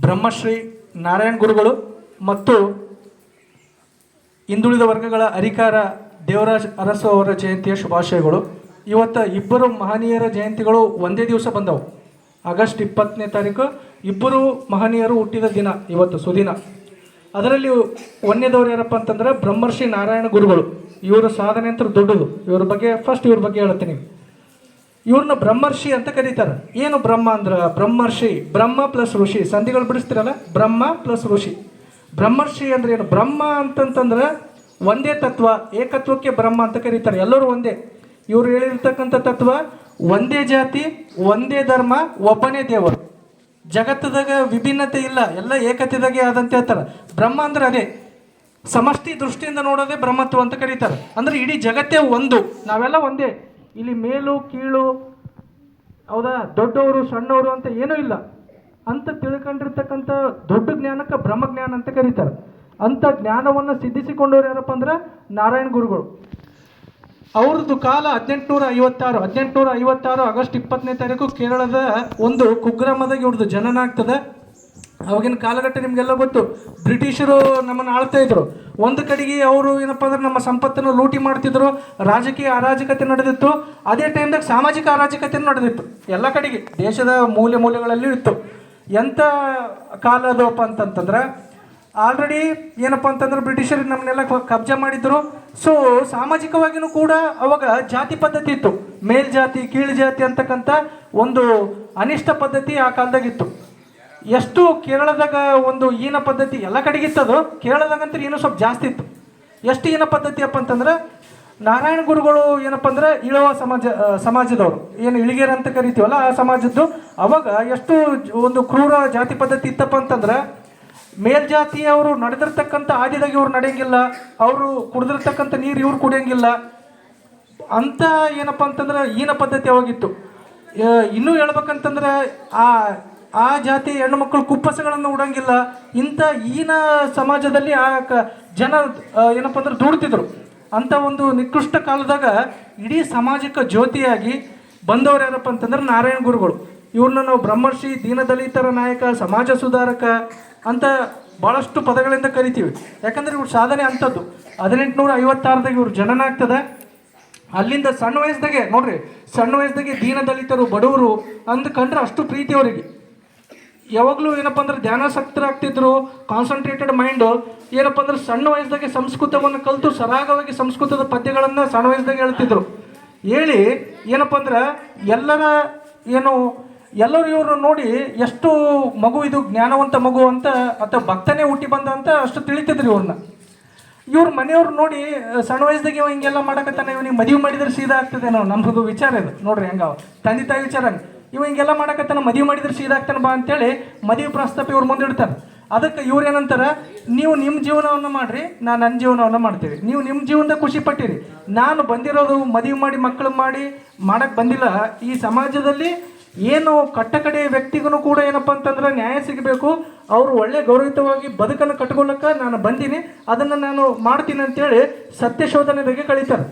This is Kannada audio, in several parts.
ಬ್ರಹ್ಮಶ್ರೀ ನಾರಾಯಣ ಗುರುಗಳು ಮತ್ತು ಹಿಂದುಳಿದ ವರ್ಗಗಳ ಅಧಿಕಾರ ದೇವರಾಜ್ ಅರಸು ಅವರ ಜಯಂತಿಯ ಶುಭಾಶಯಗಳು. ಇವತ್ತು ಇಬ್ಬರು ಮಹನೀಯರ ಜಯಂತಿಗಳು ಒಂದೇ ದಿವಸ ಬಂದವು. ಆಗಸ್ಟ್ ಇಪ್ಪತ್ತನೇ ತಾರೀಕು ಇಬ್ಬರು ಮಹನೀಯರು ಹುಟ್ಟಿದ ದಿನ ಇವತ್ತು ಸುದಿನ. ಅದರಲ್ಲಿ ಒಂದೇದವ್ರು ಯಾರಪ್ಪ ಅಂತಂದ್ರೆ ಬ್ರಹ್ಮರ್ಷಿ ನಾರಾಯಣ ಗುರುಗಳು. ಇವರ ಸಾಧನೆ ಅಂತ ದೊಡ್ಡದು. ಇವ್ರ ಬಗ್ಗೆ ಫಸ್ಟ್ ಇವ್ರ ಬಗ್ಗೆ ಹೇಳ್ತೀನಿ ಇವ್ರನ್ನ ಬ್ರಹ್ಮರ್ಷಿ ಅಂತ ಕರೀತಾರೆ. ಏನು ಬ್ರಹ್ಮ ಅಂದ್ರೆ? ಬ್ರಹ್ಮರ್ಷಿ, ಬ್ರಹ್ಮ ಪ್ಲಸ್ ಋಷಿ. ಸಂಧಿಗಳು ಬಿಡಿಸ್ತಿರಲ್ಲ? ಬ್ರಹ್ಮ ಪ್ಲಸ್ ಋಷಿ. ಬ್ರಹ್ಮರ್ಷಿ ಅಂದ್ರೆ ಏನು? ಬ್ರಹ್ಮ ಅಂತಂತಂದ್ರೆ ಒಂದೇ ತತ್ವ, ಏಕತ್ವಕ್ಕೆ ಬ್ರಹ್ಮ ಅಂತ ಕರೀತಾರೆ. ಎಲ್ಲರೂ ಒಂದೇ. ಇವ್ರು ಹೇಳಿರ್ತಕ್ಕಂಥ ತತ್ವ, ಒಂದೇ ಜಾತಿ, ಒಂದೇ ಧರ್ಮ, ಒಬ್ಬನೇ ದೇವರು. ಜಗತ್ತದಾಗ ವಿಭಿನ್ನತೆ ಇಲ್ಲ. ಎಲ್ಲ ಏಕತೆದಾಗೆ ಆದಂತ ಹೇಳ್ತಾರೆ. ಬ್ರಹ್ಮ ಅಂದ್ರೆ ಅದೇ. ಸಮಷ್ಟಿ ದೃಷ್ಟಿಯಿಂದ ನೋಡೋದೇ ಬ್ರಹ್ಮತ್ವ ಅಂತ ಕರೀತಾರೆ. ಅಂದ್ರೆ ಇಡೀ ಜಗತ್ತೇ ಒಂದು. ನಾವೆಲ್ಲ ಒಂದೇ. ಇಲ್ಲಿ ಮೇಲು ಕೀಳು ಹೌದಾ, ದೊಡ್ಡವರು, ಸಣ್ಣವರು ಅಂತ ಏನೂ ಇಲ್ಲ. ಅಂತ ತಿಳ್ಕೊಂಡಿರ್ತಕ್ಕಂಥ ದೊಡ್ಡ ಜ್ಞಾನಕ್ಕೆ ಬ್ರಹ್ಮಜ್ಞಾನ ಅಂತ ಕರೀತಾರೆ. ಅಂತ ಜ್ಞಾನವನ್ನು ಸಿದ್ಧಿಸಿಕೊಂಡವ್ರು ಯಾರಪ್ಪ ಅಂದ್ರೆ ನಾರಾಯಣ ಗುರುಗಳು. ಅವ್ರದ್ದು ಕಾಲ ಹದಿನೆಂಟುನೂರ ಐವತ್ತಾರು ಹದಿನೆಂಟುನೂರ ಐವತ್ತಾರು ಆಗಸ್ಟ್ ಇಪ್ಪತ್ತನೇ ತಾರೀಕು ಕೇರಳದ ಒಂದು ಕುಗ್ರಾಮದಾಗ ಇವ್ರದ್ದು ಜನನ ಆಗ್ತದೆ. ಅವಾಗಿನ ಕಾಲಘಟ್ಟ ನಿಮಗೆಲ್ಲ ಗೊತ್ತು. ಬ್ರಿಟಿಷರು ನಮ್ಮನ್ನು ಆಳ್ತಾ ಇದ್ರು. ಒಂದು ಕಡೆಗೆ ಅವರು ಏನಪ್ಪ ಅಂದ್ರೆ ನಮ್ಮ ಸಂಪತ್ತನ್ನು ಲೂಟಿ ಮಾಡ್ತಿದ್ರು, ರಾಜಕೀಯ ಅರಾಜಕತೆ ನಡೆದಿತ್ತು. ಅದೇ ಟೈಮ್ದಾಗ ಸಾಮಾಜಿಕ ಅರಾಜಕತೆ ನಡೆದಿತ್ತು. ಎಲ್ಲ ಕಡೆಗೆ. ದೇಶದ ಮೂಲೆ ಮೂಲೆಗಳಲ್ಲೂ ಇತ್ತು. ಎಂಥ ಕಾಲ ಅದಪ್ಪ ಅಂತಂತಂದ್ರೆ ಆಲ್ರೆಡಿ ಏನಪ್ಪ ಅಂತಂದ್ರೆ ಬ್ರಿಟಿಷರು ನಮ್ಮನ್ನೆಲ್ಲ ಕಬ್ಜಾ ಮಾಡಿದ್ರು. ಸೊ ಸಾಮಾಜಿಕವಾಗಿಯೂ ಕೂಡ ಅವಾಗ ಜಾತಿ ಪದ್ಧತಿ ಇತ್ತು. ಮೇಲ್ಜಾತಿ ಕೀಳು ಜಾತಿ ಅಂತಕ್ಕಂಥ ಒಂದು ಅನಿಷ್ಟ ಪದ್ಧತಿ ಆ ಕಾಲದಾಗಿತ್ತು ಎಷ್ಟು ಕೇರಳದಾಗ ಒಂದು ಈನ ಪದ್ಧತಿ ಎಲ್ಲ ಕಡೆಗಿತ್ತದು ಕೇರಳದಾಗಂತೂ ಏನು ಸ್ವಲ್ಪ ಜಾಸ್ತಿ ಇತ್ತು. ಎಷ್ಟು ಈನ ಪದ್ಧತಿ ಅಪ್ಪ ಅಂತಂದ್ರೆ, ನಾರಾಯಣ ಗುರುಗಳು ಏನಪ್ಪ ಅಂದ್ರೆ ಇಳುವ ಸಮಾಜ ಸಮಾಜದವರು. ಏನು ಇಳಿಗೆರ ಅಂತ ಕರಿತೀವಲ್ಲ ಆ ಸಮಾಜದ್ದು. ಅವಾಗ ಎಷ್ಟು ಒಂದು ಕ್ರೂರ ಜಾತಿ ಪದ್ಧತಿ ಇತ್ತಪ್ಪ ಅಂತಂದ್ರೆ, ಮೇಲ್ಜಾತಿಯವರು ನಡೆದಿರ್ತಕ್ಕಂಥ ಆದಿದಾಗಿ ಇವ್ರು ನಡೆಯಂಗಿಲ್ಲ. ಅವರು ಕುಡಿದಿರ್ತಕ್ಕಂಥ ನೀರು ಇವ್ರು ಕುಡಿಯಂಗಿಲ್ಲ. ಅಂತ ಏನಪ್ಪ ಅಂತಂದ್ರೆ ಈನ ಪದ್ಧತಿ ಅವಾಗಿತ್ತು. ಇನ್ನೂ ಹೇಳ್ಬೇಕಂತಂದ್ರೆ ಆ ಆ ಜಾತಿ ಹೆಣ್ಣು ಮಕ್ಕಳು ಕುಪ್ಪಸಗಳನ್ನು ಉಡಂಗಿಲ್ಲ. ಇಂಥ ಈನ ಸಮಾಜದಲ್ಲಿ ಆ ಕ ಜನ ಏನಪ್ಪ ಅಂದ್ರೆ ದುಡ್ತಿದ್ರು. ಅಂತ ಒಂದು ನಿಕೃಷ್ಟ ಕಾಲದಾಗ ಇಡೀ ಸಾಮಾಜಿಕ ಜ್ಯೋತಿಯಾಗಿ ಬಂದವರು ಯಾರಪ್ಪ ಅಂತಂದ್ರೆ ನಾರಾಯಣ ಗುರುಗಳು. ಇವ್ರನ್ನ ನಾವು ಬ್ರಹ್ಮರ್ಷಿ, ದೀನದಲಿತರ ನಾಯಕ, ಸಮಾಜ ಸುಧಾರಕ ಅಂತ ಭಾಳಷ್ಟು ಪದಗಳಿಂದ ಕರಿತೀವಿ. ಯಾಕಂದ್ರೆ ಇವ್ರ ಸಾಧನೆ ಅಂಥದ್ದು. ಹದಿನೆಂಟುನೂರ ಐವತ್ತಾರದಾಗ ಇವ್ರ ಜನನ ಆಗ್ತದೆ ಅಲ್ಲಿಂದ ಸಣ್ಣ ವಯಸ್ಸದಾಗೆ, ನೋಡ್ರಿ, ಸಣ್ಣ ವಯಸ್ಸದಾಗೆ ದೀನದಲಿತರು, ಬಡವರು ಅಂದ್ಕಂಡ್ರೆ ಅಷ್ಟು ಪ್ರೀತಿ ಅವರಿಗೆ. ಯಾವಾಗಲೂ ಏನಪ್ಪ ಅಂದ್ರೆ ಧ್ಯಾನಾಸಕ್ತರಾಗ್ತಿದ್ರು ಕಾನ್ಸಂಟ್ರೇಟೆಡ್ ಮೈಂಡು ಏನಪ್ಪ ಅಂದ್ರೆ ಸಣ್ಣ ವಯಸ್ಸದಾಗೆ ಸಂಸ್ಕೃತವನ್ನು ಕಲಿತು ಸರಾಗವಾಗಿ ಸಂಸ್ಕೃತದ ಪದ್ಯಗಳನ್ನು ಸಣ್ಣ ವಯಸ್ಸಾಗೆ ಹೇಳ್ತಿದ್ರು. ಹೇಳಿ, ಏನಪ್ಪ ಅಂದ್ರೆ ಎಲ್ಲರ ಏನು, ಎಲ್ಲರೂ ಇವರು ನೋಡಿ ಎಷ್ಟು ಮಗು ಇದು ಜ್ಞಾನವಂತ ಮಗು ಅಂತ, ಅಥವಾ ಭಕ್ತನೇ ಹುಟ್ಟಿ ಬಂದ ಅಂತ ಅಷ್ಟು ತಿಳಿತಿದ್ರು ಇವ್ರನ್ನ. ಇವ್ರ ಮನೆಯವ್ರು ನೋಡಿ, ಸಣ್ಣ ವಯಸ್ಸಾಗೆ ಇವ ಹಿಂಗೆಲ್ಲ ಮಾಡಕತ್ತಾನೆ, ಇವನಿಗೆ ಮದುವೆ ಮಾಡಿದ್ರೆ ಸೀದಾ ಆಗ್ತದೇನೋ ನಮ್ಮದು ವಿಚಾರ ಇದು. ನೋಡ್ರಿ ಹೆಂಗ ತಂದೆ ತಾಯಿ ವಿಚಾರ. ಇವ ಹಿಂಗೆಲ್ಲ ಮಾಡಕತ್ತಾನ, ಮದುವೆ ಮಾಡಿದ್ರೆ ಸೀದಾಗ್ತಾನೆ ಬಾ ಅಂತೇಳಿ ಮದುವೆ ಪ್ರಸ್ತಾಪ ಇವ್ರು ಮುಂದಿಡ್ತಾರೆ ಅದಕ್ಕೆ ಇವ್ರು ಏನಂತಾರ, ನೀವು ನಿಮ್ಮ ಜೀವನವನ್ನು ಮಾಡ್ರಿ, ನಾನು ನನ್ನ ಜೀವನವನ್ನು ಮಾಡ್ತೀವಿ. ನೀವು ನಿಮ್ಮ ಜೀವನದ ಖುಷಿ ಪಟ್ಟಿರಿ. ನಾನು ಬಂದಿರೋದು ಮದುವೆ ಮಾಡಿ ಮಕ್ಕಳು ಮಾಡಿ ಮಾಡಕ್ಕೆ ಬಂದಿಲ್ಲ. ಈ ಸಮಾಜದಲ್ಲಿ ಏನು ಕಟ್ಟಕಡೆ ವ್ಯಕ್ತಿಗೂ ಕೂಡ ಏನಪ್ಪ ಅಂತಂದ್ರೆ ನ್ಯಾಯ ಸಿಗಬೇಕು. ಅವರು ಒಳ್ಳೆ ಗೌರವಿತವಾಗಿ ಬದುಕನ್ನು ಕಟ್ಕೊಳ್ಳೋಕೆ ನಾನು ಬಂದೀನಿ. ಅದನ್ನು ನಾನು ಮಾಡ್ತೀನಿ ಅಂತೇಳಿ ಬಗ್ಗೆ ಕಳೀತಾರೆ.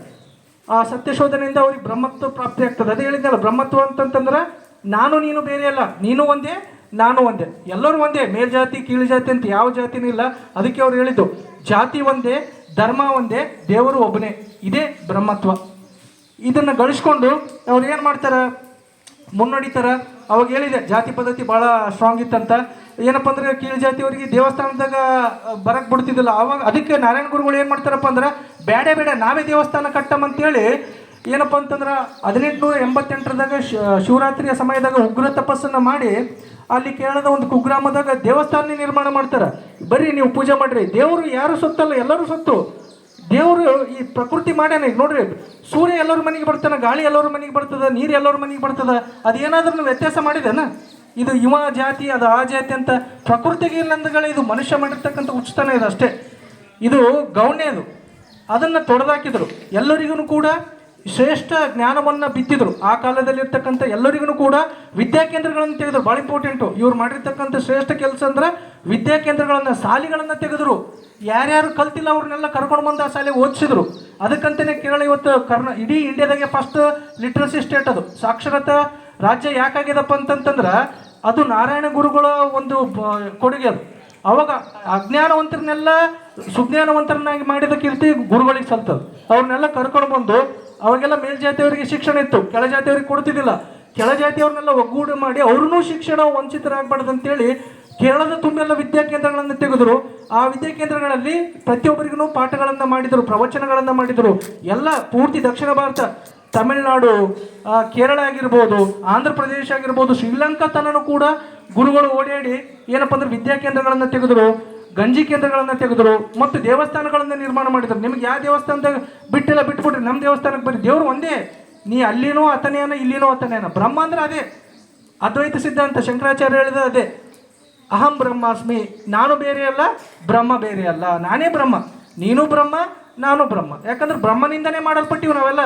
ಆ ಸತ್ಯ ಶೋಧನೆಯಿಂದ ಅವ್ರಿಗೆ ಬ್ರಹ್ಮತ್ವ ಪ್ರಾಪ್ತಿ ಆಗ್ತದೆ. ಅದೇ ಹೇಳಿದ್ದಲ್ಲ ಬ್ರಹ್ಮತ್ವ ಅಂತಂತಂದ್ರೆ ನಾನು, ನೀನು ಬೇರೆ ಅಲ್ಲ. ನೀನು ಒಂದೇ, ನಾನು ಒಂದೇ. ಎಲ್ಲರೂ ಒಂದೇ. ಮೇಲ್ಜಾತಿ ಕೀಳು ಜಾತಿ ಅಂತ ಯಾವ ಜಾತಿನೂ ಇಲ್ಲ. ಅದಕ್ಕೆ ಅವ್ರು ಹೇಳಿದ್ದು, ಜಾತಿ ಒಂದೇ, ಧರ್ಮ ಒಂದೇ, ದೇವರು ಒಬ್ಬನೇ. ಇದೇ ಬ್ರಹ್ಮತ್ವ. ಇದನ್ನು ಗಳಿಸ್ಕೊಂಡು ಅವ್ರು ಏನು ಮಾಡ್ತಾರೆ? ಮುನ್ನಡಿತಾರೆ ಅವಾಗ ಹೇಳಿದೆ, ಜಾತಿ ಪದ್ಧತಿ ಭಾಳ ಸ್ಟ್ರಾಂಗ್ ಇತ್ತಂತ. ಏನಪ್ಪ ಅಂದ್ರೆ ಕೀಳು ಜಾತಿಯವರಿಗೆ ದೇವಸ್ಥಾನದಾಗ ಬರಕ್ಕೆ ಬಿಡ್ತಿದ್ದಿಲ್ಲ. ಅವಾಗ ಅದಕ್ಕೆ ನಾರಾಯಣ ಗುರುಗಳು ಏನು ಮಾಡ್ತಾರಪ್ಪ ಅಂದ್ರೆ ಬೇಡ ಬೇಡ ನಾವೇ ದೇವಸ್ಥಾನ ಕಟ್ಟಮಂತೇಳಿ ಏನಪ್ಪ ಅಂತಂದ್ರೆ ಹದಿನೆಂಟುನೂರ ಎಂಬತ್ತೆಂಟರದಾಗ ಶಿವರಾತ್ರಿಯ ಸಮಯದಾಗ ಉಗ್ರ ತಪಸ್ಸನ್ನು ಮಾಡಿ ಅಲ್ಲಿ ಕೇರಳದ ಒಂದು ಕುಗ್ರಾಮದಾಗ ದೇವಸ್ಥಾನ ನಿರ್ಮಾಣ ಮಾಡ್ತಾರೆ. ಬರ್ರಿ ನೀವು ಪೂಜೆ ಮಾಡ್ರಿ. ದೇವರು ಯಾರು ಸತ್ತಲ್ಲ, ಎಲ್ಲರೂ ಸತ್ತು. ದೇವರು ಈ ಪ್ರಕೃತಿ ಮಾಡ್ಯಾನ ಈಗ ನೋಡ್ರಿ. ಸೂರ್ಯ ಎಲ್ಲರ ಮನೆಗೆ ಬರ್ತಾನೆ ಗಾಳಿ ಎಲ್ಲರ ಮನೆಗೆ ಬರ್ತದ, ನೀರು ಎಲ್ಲರ ಮನೆಗೆ ಬರ್ತದ ಅದೇನಾದ್ರೂ ವ್ಯತ್ಯಾಸ ಮಾಡಿದೆನ? ಇದು ಯುವ ಜಾತಿ, ಅದು ಆ ಜಾತಿ ಅಂತ ಪ್ರಕೃತಿಗೆ ಇಲ್ಲಂದಗಳ ಇದು ಮನುಷ್ಯ ಮಾಡಿರ್ತಕ್ಕಂಥ ಉಚಿತನ ಇದು ಅಷ್ಟೇ. ಇದು ಗೌಣ್ಯ ಅದು ಅದನ್ನು ತೊಡೆದಾಕಿದ್ರು. ಎಲ್ಲರಿಗೂ ಕೂಡ ಶ್ರೇಷ್ಠ ಜ್ಞಾನವನ್ನು ಬಿತ್ತಿದ್ರು. ಆ ಕಾಲದಲ್ಲಿರ್ತಕ್ಕಂಥ ಎಲ್ಲರಿಗೂ ಕೂಡ ವಿದ್ಯಾಕೇಂದ್ರಗಳನ್ನು ತೆಗೆದ್ರು. ಭಾಳ ಇಂಪಾರ್ಟೆಂಟು ಇವ್ರು ಮಾಡಿರ್ತಕ್ಕಂಥ ಶ್ರೇಷ್ಠ ಕೆಲಸ ಅಂದ್ರೆ ವಿದ್ಯಾಕೇಂದ್ರಗಳನ್ನು ಶಾಲೆಗಳನ್ನು ತೆಗೆದ್ರು. ಯಾರ್ಯಾರು ಕಲ್ತಿಲ್ಲ ಅವ್ರನ್ನೆಲ್ಲ ಕರ್ಕೊಂಡು ಬಂದು ಆ ಶಾಲೆಗೆ ಓದಿಸಿದ್ರು. ಅದಕ್ಕಂತಲೇ ಕೇರಳ ಇವತ್ತು ಕರ್ನಾ, ಇಡೀ ಇಂಡಿಯಾದಾಗೆ ಫಸ್ಟ್ ಲಿಟ್ರಸಿ ಸ್ಟೇಟ್ ಅದು. ಸಾಕ್ಷರತಾ ರಾಜ್ಯ ಯಾಕಾಗ್ಯದಪ್ಪ ಅಂತಂತಂದ್ರೆ ಅದು ನಾರಾಯಣ ಗುರುಗಳ ಒಂದು ಕೊಡುಗೆ ಅದು. ಅವಾಗ ಅಜ್ಞಾನವಂತರನ್ನೆಲ್ಲ ಸುಜ್ಞಾನವಂತರನ್ನಾಗಿ ಮಾಡಿದ ಕೀರ್ತಿ ಗುರುಗಳಿಗೆ ಸಲ್ತದ. ಅವ್ರನ್ನೆಲ್ಲ ಕರ್ಕೊಂಡು ಬಂದು ಅವಾಗೆಲ್ಲ ಮೇಲ್ಜಾತಿಯವರಿಗೆ ಶಿಕ್ಷಣ ಇತ್ತು. ಕೆಳಜಾತಿಯವರಿಗೆ ಕೊಡ್ತಿದ್ದಿಲ್ಲ. ಕೆಳಜಾತಿಯವ್ರನ್ನೆಲ್ಲ ಒಗ್ಗೂಡು ಮಾಡಿ ಅವ್ರನ್ನೂ ಶಿಕ್ಷಣ ವಂಚಿತರಾಗಬಾರ್ದು ಅಂತೇಳಿ ಕೇರಳದ ತುಂಬೆಲ್ಲ ವಿದ್ಯಾಕೇಂದ್ರಗಳನ್ನು ತೆಗೆದರು. ಆ ವಿದ್ಯಾಕೇಂದ್ರಗಳಲ್ಲಿ ಪ್ರತಿಯೊಬ್ಬರಿಗೂ ಪಾಠಗಳನ್ನು ಮಾಡಿದರು, ಪ್ರವಚನಗಳನ್ನು ಮಾಡಿದರು. ಎಲ್ಲ ಪೂರ್ತಿ ದಕ್ಷಿಣ ಭಾರತ, ತಮಿಳುನಾಡು ಕೇರಳ ಆಗಿರ್ಬೋದು, ಆಂಧ್ರ ಪ್ರದೇಶ ಆಗಿರ್ಬೋದು ಶ್ರೀಲಂಕಾ ತನನು ಕೂಡ ಗುರುಗಳು ಓಡಾಡಿ ಏನಪ್ಪ ಅಂದ್ರೆ ವಿದ್ಯಾಕೇಂದ್ರಗಳನ್ನು ತೆಗೆದರು. ಗಂಜಿ ಕೇಂದ್ರಗಳನ್ನು ತೆಗೆದರು, ಮತ್ತು ದೇವಸ್ಥಾನಗಳನ್ನು ನಿರ್ಮಾಣ ಮಾಡಿದರು. ನಿಮ್ಗೆ ಯಾವ ದೇವಸ್ಥಾನದಾಗ ಬಿಟ್ಟಿಲ್ಲ ಬಿಟ್ಬಿಟ್ರಿ ನಮ್ಮ ದೇವಸ್ಥಾನಕ್ಕೆ ಬರೀ ದೇವ್ರು ಒಂದೇ. ನೀ ಅಲ್ಲಿನೋ ಅತನೇನ ಇಲ್ಲಿನೋ ಅತನೇನ ಬ್ರಹ್ಮ ಅಂದ್ರೆ ಅದೇ. ಅದ್ವೈತ ಸಿದ್ಧಾಂತ ಶಂಕರಾಚಾರ್ಯ ಹೇಳಿದ ಅದೇ. ಅಹಂ ಬ್ರಹ್ಮಾಸ್ಮಿ, ನಾನು ಬೇರೆ ಅಲ್ಲ, ಬ್ರಹ್ಮ ಬೇರೆ ಅಲ್ಲ. ನಾನೇ ಬ್ರಹ್ಮ. ನೀನು ಬ್ರಹ್ಮ, ನಾನು ಬ್ರಹ್ಮ. ಯಾಕಂದ್ರೆ ಬ್ರಹ್ಮನಿಂದನೇ ಮಾಡಲ್ಪಟ್ಟಿವಿ ನಾವೆಲ್ಲ.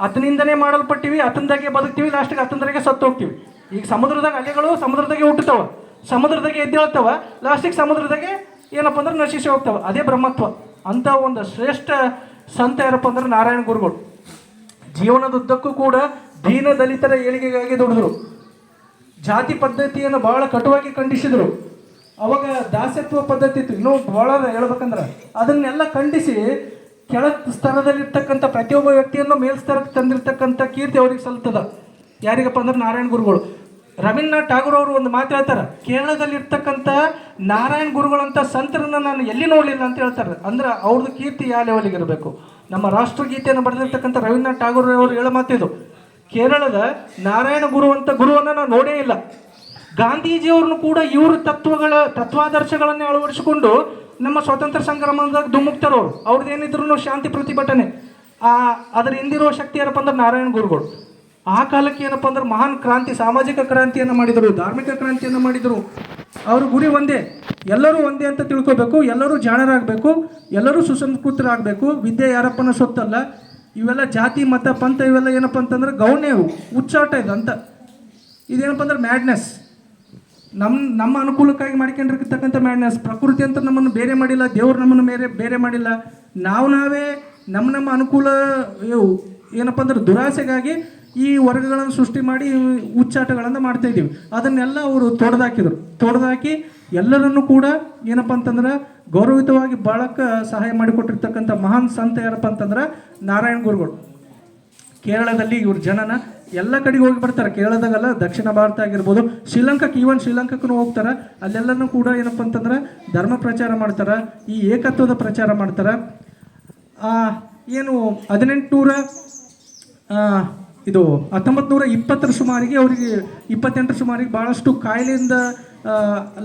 ಆತನಿಂದನೇ ಮಾಡಲ್ಪಟ್ಟಿವಿ ಅತನದಾಗೆ ಬದುಕ್ತೀವಿ, ಲಾಸ್ಟಿಗೆ ಅತನದಾಗೆ ಸತ್ತು ಹೋಗ್ತೀವಿ ಈಗ ಸಮುದ್ರದಾಗ ಅಲೆಗಳು ಸಮುದ್ರದಾಗೆ ಹುಟ್ಟುತ್ತವ. ಸಮುದ್ರದಾಗೆ ಎದ್ದೇಳ್ತವೆ, ಲಾಸ್ಟಿಗೆ ಸಮುದ್ರದಾಗೆ ಏನಪ್ಪ ಅಂದ್ರೆ ನಶಿಸಿ ಹೋಗ್ತವೆ. ಅದೇ ಬ್ರಹ್ಮತ್ವ. ಅಂತ ಒಂದು ಶ್ರೇಷ್ಠ ಸಂತ ಏನಪ್ಪ ಅಂದ್ರೆ ನಾರಾಯಣ ಗುರುಗಳು. ಜೀವನದುದ್ದಕ್ಕೂ ಕೂಡ ದೀನ ದಲಿತರ ಏಳಿಗೆಗಾಗಿ ದುಡಿದ್ರು. ಜಾತಿ ಪದ್ಧತಿಯನ್ನು ಬಹಳ ಕಟುವಾಗಿ ಖಂಡಿಸಿದರು. ಅವಾಗ ದಾಸತ್ವ ಪದ್ಧತಿ ಇತ್ತು. ಇನ್ನೂ ಬಹಳ ಹೇಳ್ಬೇಕಂದ್ರೆ ಅದನ್ನೆಲ್ಲ ಖಂಡಿಸಿ ಕೆಳ ಸ್ತರದಲ್ಲಿರ್ತಕ್ಕಂಥ ಪ್ರತಿಯೊಬ್ಬ ವ್ಯಕ್ತಿಯನ್ನು ಮೇಲ್ಸ್ತರಕ್ಕೆ ತಂದಿರ್ತಕ್ಕಂಥ ಕೀರ್ತಿ ಅವ್ರಿಗೆ ಸಲ್ತದ ಯಾರಿಗಪ್ಪ ಅಂದ್ರೆ ನಾರಾಯಣ ಗುರುಗಳು. ರವೀಂದ್ರನಾಥ್ ಠಾಗೂರ್ ಅವರು ಒಂದು ಮಾತು ಹೇಳ್ತಾರೆ, ಕೇರಳದಲ್ಲಿರ್ತಕ್ಕಂಥ ನಾರಾಯಣ ಗುರುಗಳಂತ ಸಂತರನ್ನ ನಾನು ಎಲ್ಲಿ ನೋಡಲಿಲ್ಲ ಅಂತ ಹೇಳ್ತಾರೆ. ಅಂದ್ರೆ ಅವ್ರದ್ದು ಕೀರ್ತಿ ಯಾವ ಲೆವೆಲಿಗೆ ಇರಬೇಕು? ನಮ್ಮ ರಾಷ್ಟ್ರಗೀತೆಯನ್ನು ಬರೆದಿರ್ತಕ್ಕಂಥ ರವೀಂದ್ರನಾಥ್ ಠಾಗೂರ್ ಅವರು ಹೇಳೋ ಮಾತಿದು ಕೇರಳದ ನಾರಾಯಣ ಗುರು ಅಂತ ಗುರುವನ್ನು ನಾನು ನೋಡೇ ಇಲ್ಲ. ಗಾಂಧೀಜಿಯವ್ರನ್ನು ಕೂಡ ಇವ್ರ ತತ್ವಗಳ, ತತ್ವಾದರ್ಶಗಳನ್ನೇ ಅಳವಡಿಸಿಕೊಂಡು ನಮ್ಮ ಸ್ವಾತಂತ್ರ್ಯ ಸಂಗ್ರಾಮದಾಗ ದುಮ್ಮುಕ್ತಾರವ್ರು ಅವ್ರದ್ದು ಏನಿದ್ರು ಶಾಂತಿ ಪ್ರತಿಭಟನೆ. ಆ, ಅದರ ಹಿಂದಿರುವ ಶಕ್ತಿ ಯಾರಪ್ಪ ಅಂದ್ರೆ ನಾರಾಯಣ ಗುರುಗಳು. ಆ ಕಾಲಕ್ಕೆ ಏನಪ್ಪ ಅಂದ್ರೆ ಮಹಾನ್ ಕ್ರಾಂತಿ, ಸಾಮಾಜಿಕ ಕ್ರಾಂತಿಯನ್ನು ಮಾಡಿದರು, ಧಾರ್ಮಿಕ ಕ್ರಾಂತಿಯನ್ನು ಮಾಡಿದರು. ಅವ್ರ ಗುರಿ ಒಂದೇ. ಎಲ್ಲರೂ ಒಂದೇ ಅಂತ ತಿಳ್ಕೊಬೇಕು, ಎಲ್ಲರೂ ಜಾಣರಾಗಬೇಕು, ಎಲ್ಲರೂ ಸುಸಂಸ್ಕೃತರಾಗಬೇಕು. ವಿದ್ಯೆ ಯಾರಪ್ಪನ ಸೊತ್ತಲ್ಲ. ಇವೆಲ್ಲ ಜಾತಿ, ಮತ, ಪಂಥ, ಇವೆಲ್ಲ ಏನಪ್ಪ ಅಂತಂದ್ರೆ ಗೌಣ್ಯವು ಹುಚ್ಚಾಟ ಇದು ಅಂತ. ಇದೇನಪ್ಪ ಅಂದ್ರೆ ಮ್ಯಾಡ್ನೆಸ್ ನಮ್ಮ ನಮ್ಮ ಅನುಕೂಲಕ್ಕಾಗಿ ಮಾಡ್ಕೊಂಡಿರ್ತಕ್ಕಂಥ ಮ್ಯಾಡ್ನೆಸ್ ಪ್ರಕೃತಿ ಅಂತ ನಮ್ಮನ್ನು ಬೇರೆ ಮಾಡಿಲ್ಲ, ದೇವ್ರು ನಮ್ಮನ್ನು ಬೇರೆ ಬೇರೆ ಮಾಡಿಲ್ಲ. ನಾವು ನಾವೇ ನಮ್ಮ ನಮ್ಮ ಅನುಕೂಲ ಏನಪ್ಪ ಅಂದ್ರೆ ದುರಾಸೆಗಾಗಿ ಈ ವರ್ಗಗಳನ್ನು ಸೃಷ್ಟಿ ಮಾಡಿ ಹುಚ್ಚಾಟಗಳನ್ನು ಮಾಡ್ತಾ ಇದ್ದೀವಿ. ಅದನ್ನೆಲ್ಲ ಅವರು ತೊಡೆದಾಕಿದರು. ತೊಡೆದಾಕಿ ಎಲ್ಲರನ್ನು ಕೂಡ ಏನಪ್ಪ ಅಂತಂದ್ರೆ ಗೌರವಿತವಾಗಿ ಬಾಳಕ್ಕೆ ಸಹಾಯ ಮಾಡಿಕೊಟ್ಟಿರ್ತಕ್ಕಂಥ ಮಹಾನ್ ಸಂತ ಯಾರಪ್ಪ ಅಂತಂದ್ರೆ ನಾರಾಯಣ ಗುರುಗಳು. ಕೇರಳದಲ್ಲಿ ಇವ್ರ ಜನನ ಎಲ್ಲ ಕಡೆಗೆ ಹೋಗಿ ಬರ್ತಾರೆ. ಕೇರಳದಾಗಲ್ಲ ದಕ್ಷಿಣ ಭಾರತ ಆಗಿರ್ಬೋದು, ಶ್ರೀಲಂಕಾಕ್ಕೆ ಈವನ್ ಶ್ರೀಲಂಕಾಕ್ಕೂ ಹೋಗ್ತಾರೆ. ಅಲ್ಲೆಲ್ಲನೂ ಕೂಡ ಏನಪ್ಪ ಅಂತಂದ್ರೆ ಧರ್ಮ ಪ್ರಚಾರ ಮಾಡ್ತಾರೆ, ಈ ಏಕತ್ವದ ಪ್ರಚಾರ ಮಾಡ್ತಾರೆ. ಏನು ಹದಿನೆಂಟುನೂರ ಇದು ಹತ್ತೊಂಬತ್ತು ನೂರ ಇಪ್ಪತ್ತರ ಸುಮಾರಿಗೆ ಅವರಿಗೆ ಇಪ್ಪತ್ತೆಂಟರ ಸುಮಾರಿಗೆ ಭಾಳಷ್ಟು ಕಾಯಿಲೆಯಿಂದ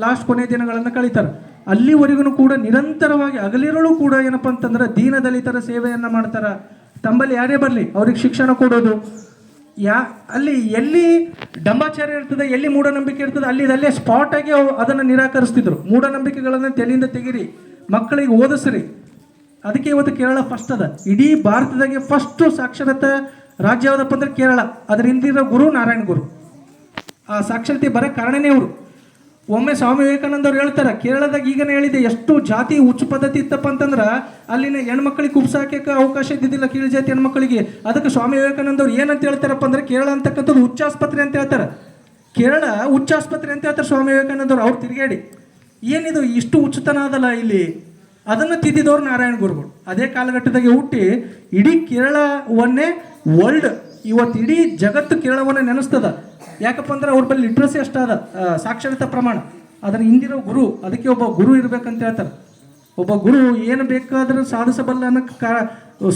ಲಾಸ್ಟ್ ಕೊನೆಯ ದಿನಗಳನ್ನು ಕಳೀತಾರೆ. ಅಲ್ಲಿವರೆಗೂ ಕೂಡ ನಿರಂತರವಾಗಿ ಅಗಲಿರಲು ಕೂಡ ಏನಪ್ಪ ಅಂತಂದ್ರೆ ದೀನ ದಲಿತರ ಸೇವೆಯನ್ನು ಮಾಡ್ತಾರೆ. ತಮ್ಮಲ್ಲಿ ಯಾರೇ ಬರಲಿ, ಅವ್ರಿಗೆ ಶಿಕ್ಷಣ ಕೊಡೋದು. ಯಾ, ಅಲ್ಲಿ ಎಲ್ಲಿ ಡಂಬಾಚಾರ ಇರ್ತದೆ, ಎಲ್ಲಿ ಮೂಢನಂಬಿಕೆ ಇರ್ತದೆ, ಅಲ್ಲಿ ಸ್ಪಾಟ್ ಆಗಿ ಅವು ಅದನ್ನು ನಿರಾಕರಿಸ್ತಿದ್ರು. ಮೂಢನಂಬಿಕೆಗಳನ್ನು ತಲೆಯಿಂದ ತೆಗಿರಿ, ಮಕ್ಕಳಿಗೆ ಓದಿಸ್ರಿ. ಅದಕ್ಕೆ ಇವತ್ತು ಕೇರಳ ಫಸ್ಟ್ ಅದ. ಇಡೀ ಭಾರತದಾಗೆ ಫಸ್ಟ್ ಸಾಕ್ಷರತಾ ರಾಜ್ಯ ಯಾವುದಪ್ಪ ಅಂದರೆ ಕೇರಳ. ಅದರ ಹಿಂದಿರೋ ಗುರು ನಾರಾಯಣ ಗುರು. ಆ ಸಾಕ್ಷರತೆ ಬರೋ ಕಾರಣನೇ ಅವರು ಒಮ್ಮೆ ಸ್ವಾಮಿ ವಿವೇಕಾನಂದ ಅವ್ರು ಹೇಳ್ತಾರೆ, ಕೇರಳದಾಗ ಈಗನೇ ಹೇಳಿದೆ ಎಷ್ಟು ಜಾತಿ ಹುಚ್ಚು ಪದ್ಧತಿ ಇತ್ತಪ್ಪ ಅಂತಂದ್ರೆ ಅಲ್ಲಿನ ಹೆಣ್ಮಕ್ಳಿಗೆ ಕುಬ್ಸಾಕಕ್ಕೆ ಅವಕಾಶ ಇದ್ದಿದ್ದಿಲ್ಲ ಕೀಳು ಜಾತಿ ಹೆಣ್ಮಕ್ಳಿಗೆ. ಅದಕ್ಕೆ ಸ್ವಾಮಿ ವಿವೇಕಾನಂದ ಅವ್ರು ಏನಂತ ಹೇಳ್ತಾರಪ್ಪ ಅಂದ್ರೆ ಕೇರಳ ಅಂತಕ್ಕಂಥದ್ದು ಹುಚ್ಚಾಸ್ಪತ್ರೆ ಅಂತ ಹೇಳ್ತಾರೆ. ಕೇರಳ ಹುಚ್ಚಾಸ್ಪತ್ರೆ ಅಂತ ಹೇಳ್ತಾರೆ ಸ್ವಾಮಿ ವಿವೇಕಾನಂದ ಅವ್ರು ಅವ್ರು ತಿರುಗಾಡಿ ಏನಿದು, ಇಷ್ಟು ಹುಚ್ಚುತನ ಅದಲ್ಲ ಇಲ್ಲಿ? ಅದನ್ನು ತಿದ್ದಿದವರು ನಾರಾಯಣ ಗುರುಗಳು. ಅದೇ ಕಾಲಘಟ್ಟದಾಗೆ ಹುಟ್ಟಿ ಇಡೀ ಕೇರಳವನ್ನೇ ವರ್ಲ್ಡ್ ಇವತ್ತು ಇಡೀ ಜಗತ್ತು ಕೇರಳವನ್ನೇ ನೆನೆಸ್ತದ. ಯಾಕಪ್ಪ ಅಂದ್ರೆ ಅವ್ರ ಬಳಿ ಲಿಟ್ರಸಿ ಅಷ್ಟಾದ ಸಾಕ್ಷರತೆ ಪ್ರಮಾಣ. ಅದನ್ನು ಹಿಂದಿರೋ ಗುರು, ಅದಕ್ಕೆ ಒಬ್ಬ ಗುರು ಇರ್ಬೇಕಂತ ಹೇಳ್ತಾರೆ. ಒಬ್ಬ ಗುರು ಏನು ಬೇಕಾದರೂ ಸಾಧಿಸಬಲ್ಲ ಅನ್ನೋ ಕಾ,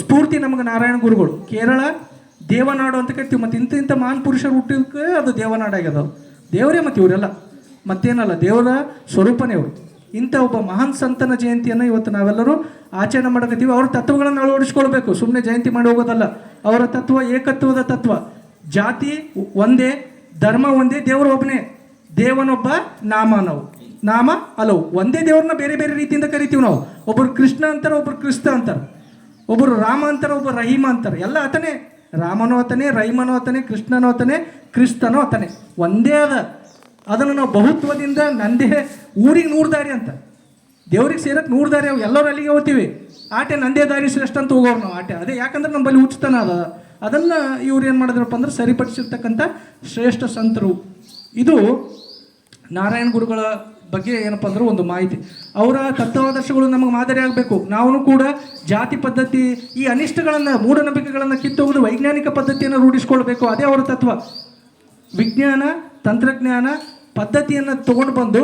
ಸ್ಫೂರ್ತಿ ನಮಗೆ ನಾರಾಯಣ ಗುರುಗಳು. ಕೇರಳ, ದೇವನಾಡು ಅಂತ ಕರಿತೀವಿ ಮತ್ತು ಇಂಥ ಇಂಥ ಮಾನ್ ಪುರುಷರು ಹುಟ್ಟಿದಕ್ಕೆ ಅದು ದೇವನಾಡಾಗ್ಯದ ಅದು ದೇವರೇ ಮತ್ತು ಇವರೆಲ್ಲ. ಮತ್ತೇನಲ್ಲ, ದೇವರ ಸ್ವರೂಪನೇ ಅವರು. ಇಂಥ ಒಬ್ಬ ಮಹಾನ್ ಸಂತನ ಜಯಂತಿಯನ್ನು ಇವತ್ತು ನಾವೆಲ್ಲರೂ ಆಚರಣೆ ಮಾಡಕತ್ತೀವಿ. ಅವ್ರ ತತ್ವಗಳನ್ನು ಅಳವಡಿಸ್ಕೊಳ್ಬೇಕು. ಸುಮ್ಮನೆ ಜಯಂತಿ ಮಾಡಿ ಹೋಗೋದಲ್ಲ. ಅವರ ತತ್ವ ಏಕತ್ವದ ತತ್ವ. ಜಾತಿ ಒಂದೇ, ಧರ್ಮ ಒಂದೇ, ದೇವರು ಒಬ್ಬನೇ ದೇವನೊಬ್ಬ, ನಾಮ ನಾವು ನಾಮ ಹಲವು ಒಂದೇ ದೇವ್ರನ್ನ ಬೇರೆ ಬೇರೆ ರೀತಿಯಿಂದ ಕರಿತೀವಿ ನಾವು. ಒಬ್ಬರು ಕೃಷ್ಣ ಅಂತಾರೆ ಒಬ್ಬರು ಕ್ರಿಸ್ತ ಅಂತಾರೆ. ಒಬ್ಬರು ರಾಮ ಅಂತಾರೆ ಒಬ್ಬರು ರಹೀಮ ಅಂತಾರೆ. ಎಲ್ಲ ಆತನೇ. ರಾಮನೋ ಆತನೇ, ರಹೀಮನೋ ಆತನೇ, ಕೃಷ್ಣನೋ ಆತನೇ, ಕ್ರಿಸ್ತನೋ ಆತನೇ. ಒಂದೇ ಅದ ಅದನ್ನು ನಾವು ಬಹುತ್ವದಿಂದ ನಂದೇ ಊರಿಗೆ ನೂರು ದಾರಿ ಅಂತ. ದೇವ್ರಿಗೆ ಸೇರಕ್ಕೆ ನೂರು ದಾರಿ ಅವು ಎಲ್ಲರೂ ಅಲ್ಲಿಗೆ ಹೋಗ್ತೀವಿ. ಆಟೆ ನಂದೇ ದಾರಿ ಶ್ರೇಷ್ಠ ಅಂತ ಹೋಗೋರು ನಾವು ಆಟೆ. ಅದೇ ಯಾಕಂದ್ರೆ ನಮ್ಮಲ್ಲಿ ಉಚಿತನ ಅದ. ಅದನ್ನು ಇವ್ರು ಏನು ಮಾಡಿದ್ರಪ್ಪ ಅಂದ್ರೆ ಸರಿಪಡಿಸಿರ್ತಕ್ಕಂಥ ಶ್ರೇಷ್ಠ ಸಂತರು. ಇದು ನಾರಾಯಣ ಗುರುಗಳ ಬಗ್ಗೆ ಏನಪ್ಪ ಅಂದ್ರೆ ಒಂದು ಮಾಹಿತಿ. ಅವರ ತತ್ವಾದರ್ಶಗಳು ನಮಗೆ ಮಾದರಿ ಆಗಬೇಕು. ನಾವು ಕೂಡ ಜಾತಿ ಪದ್ಧತಿ, ಈ ಅನಿಷ್ಟಗಳನ್ನು, ಮೂಢನಂಬಿಕೆಗಳನ್ನು ಕಿತ್ತೊಗೆದು ವೈಜ್ಞಾನಿಕ ಪದ್ಧತಿಯನ್ನು ರೂಢಿಸ್ಕೊಳ್ಬೇಕು. ಅದೇ ಅವರ ತತ್ವ. ವಿಜ್ಞಾನ, ತಂತ್ರಜ್ಞಾನ ಪದ್ಧತಿಯನ್ನು ತಗೊಂಡು ಬಂದು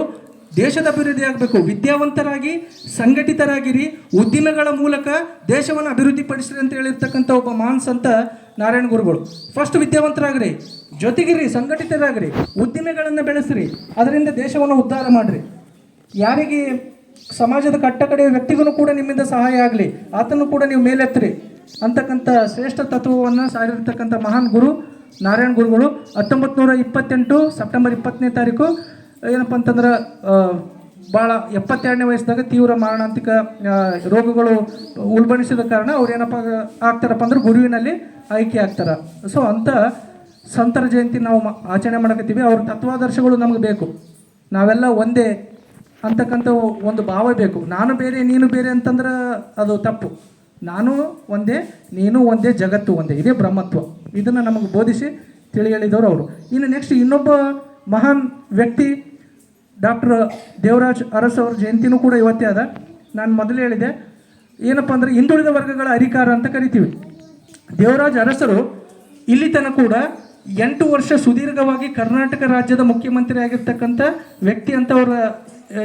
ದೇಶದ ಅಭಿವೃದ್ಧಿ ಆಗಬೇಕು. ವಿದ್ಯಾವಂತರಾಗಿ, ಸಂಘಟಿತರಾಗಿರಿ. ಉದ್ದಿಮೆಗಳ ಮೂಲಕ ದೇಶವನ್ನು ಅಭಿವೃದ್ಧಿಪಡಿಸ್ರಿ ಅಂತ ಹೇಳಿರ್ತಕ್ಕಂಥ ಒಬ್ಬ ಮಹಾನ್ ಸಂತ ನಾರಾಯಣ ಗುರುಗಳು. ಫಸ್ಟ್ ವಿದ್ಯಾವಂತರಾಗ್ರಿ. ಜೊತೆಗಿರಿ, ಸಂಘಟಿತರಾಗ್ರಿ. ಉದ್ದಿಮೆಗಳನ್ನು ಬೆಳೆಸ್ರಿ. ಅದರಿಂದ ದೇಶವನ್ನು ಉದ್ಧಾರ ಮಾಡಿರಿ. ಯಾರಿಗೆ ಸಮಾಜದ ಕಟ್ಟ ಕಡೆಯ ವ್ಯಕ್ತಿಗೂ ಕೂಡ ನಿಮ್ಮಿಂದ ಸಹಾಯ ಆಗಲಿ. ಆತನು ಕೂಡ ನೀವು ಮೇಲೆತ್ತರಿ ಅಂತಕ್ಕಂಥ ಶ್ರೇಷ್ಠ ತತ್ವವನ್ನು ಸಾರಿರ್ತಕ್ಕಂಥ ಮಹಾನ್ ಗುರು ನಾರಾಯಣ ಗುರುಗಳು ಹತ್ತೊಂಬತ್ತು ನೂರ ಇಪ್ಪತ್ತೆಂಟು ಸೆಪ್ಟೆಂಬರ್ ಇಪ್ಪತ್ತನೇ ತಾರೀಕು, ಏನಪ್ಪ ಅಂತಂದ್ರೆ ಭಾಳ ಎಪ್ಪತ್ತೆರಡನೇ ವಯಸ್ಸಿದಾಗ ತೀವ್ರ ಮಾರಣಾಂತಿಕ ರೋಗಗಳು ಉಲ್ಬಣಿಸಿದ ಕಾರಣ ಅವ್ರು ಏನಪ್ಪ ಆಗ್ತಾರಪ್ಪ ಅಂದ್ರೆ ಗುರುವಿನಲ್ಲಿ ಆಯ್ಕೆ ಆಗ್ತಾರೆ. ಸೊ ಅಂಥ ಸಂತರ ಜಯಂತಿ ನಾವು ಆಚರಣೆ ಮಾಡಕತ್ತೀವಿ. ಅವ್ರ ತತ್ವಾದರ್ಶಗಳು ನಮಗೆ ಬೇಕು. ನಾವೆಲ್ಲ ಒಂದೇ ಅಂತಕ್ಕಂಥ ಒಂದು ಭಾವ ಬೇಕು. ನಾನು ಬೇರೆ, ನೀನು ಬೇರೆ ಅಂತಂದ್ರೆ ಅದು ತಪ್ಪು. ನಾನು ಒಂದೇ, ನೀನು ಒಂದೇ, ಜಗತ್ತು ಒಂದೇ. ಇದೇ ಬ್ರಹ್ಮತ್ವ. ಇದನ್ನು ನಮಗೆ ಬೋಧಿಸಿ ತಿಳಿ ಹೇಳಿದವರು ಅವರು. ಇನ್ನು ನೆಕ್ಸ್ಟ್ ಇನ್ನೊಬ್ಬ ಮಹಾನ್ ವ್ಯಕ್ತಿ, ಡಾಕ್ಟರ್ ದೇವರಾಜ್ ಅರಸ್ ಅವ್ರ ಜಯಂತಿನೂ ಕೂಡ ಇವತ್ತೇ ಅದ. ನಾನು ಮೊದಲು ಹೇಳಿದೆ, ಏನಪ್ಪ ಅಂದರೆ ಹಿಂದುಳಿದ ವರ್ಗಗಳ ಅಧಿಕಾರ ಅಂತ ಕರಿತೀವಿ. ದೇವರಾಜ್ ಅರಸರು ಇಲ್ಲಿ ತನಕ ಕೂಡ ಎಂಟು ವರ್ಷ ಸುದೀರ್ಘವಾಗಿ ಕರ್ನಾಟಕ ರಾಜ್ಯದ ಮುಖ್ಯಮಂತ್ರಿ ಆಗಿರ್ತಕ್ಕಂಥ ವ್ಯಕ್ತಿ ಅಂತ ಅವರ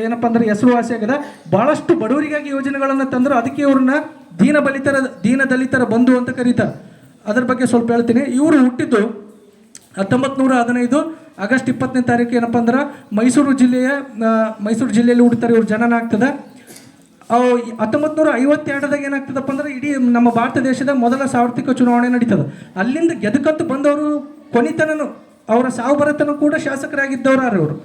ಏನಪ್ಪ ಅಂದ್ರೆ ಹೆಸರುವಾಸಿ ಆಗಿದೆ. ಭಾಳಷ್ಟು ಬಡವರಿಗಾಗಿ ಯೋಜನೆಗಳನ್ನು ತಂದರು ಅದಕ್ಕೆ ಇವ್ರನ್ನ ದೀನ ಬಲಿತರ, ದೀನ ದಲಿತರ ಬಂಧು ಅಂತ ಕರೀತಾರೆ. ಅದ್ರ ಬಗ್ಗೆ ಸ್ವಲ್ಪ ಹೇಳ್ತೀನಿ. ಇವರು ಹುಟ್ಟಿದ್ದು ಹತ್ತೊಂಬತ್ತು ನೂರ ಹದಿನೈದು ಆಗಸ್ಟ್ ಇಪ್ಪತ್ತನೇ ತಾರೀಕು ಏನಪ್ಪ ಅಂದ್ರೆ ಮೈಸೂರು ಜಿಲ್ಲೆಯ ಮೈಸೂರು ಜಿಲ್ಲೆಯಲ್ಲಿ ಹುಡ್ತಾರೆ ಇವ್ರ ಜನನ ಆಗ್ತದೆ. ಅವು ಹತ್ತೊಂಬತ್ತು ನೂರ ಐವತ್ತೆರಡದಾಗ ಏನಾಗ್ತದಪ್ಪ ಅಂದ್ರೆ ಇಡೀ ನಮ್ಮ ಭಾರತ ದೇಶದ ಮೊದಲ ಸಾರ್ವತ್ರಿಕ ಚುನಾವಣೆ ನಡೀತದೆ. ಅಲ್ಲಿಂದ ಗೆದಕತ್ತು ಬಂದವರು ಕೊನಿತನನು, ಅವರ ಸಾವು ಬರತನ ಕೂಡ ಶಾಸಕರಾಗಿದ್ದವರಾರು ಇವರು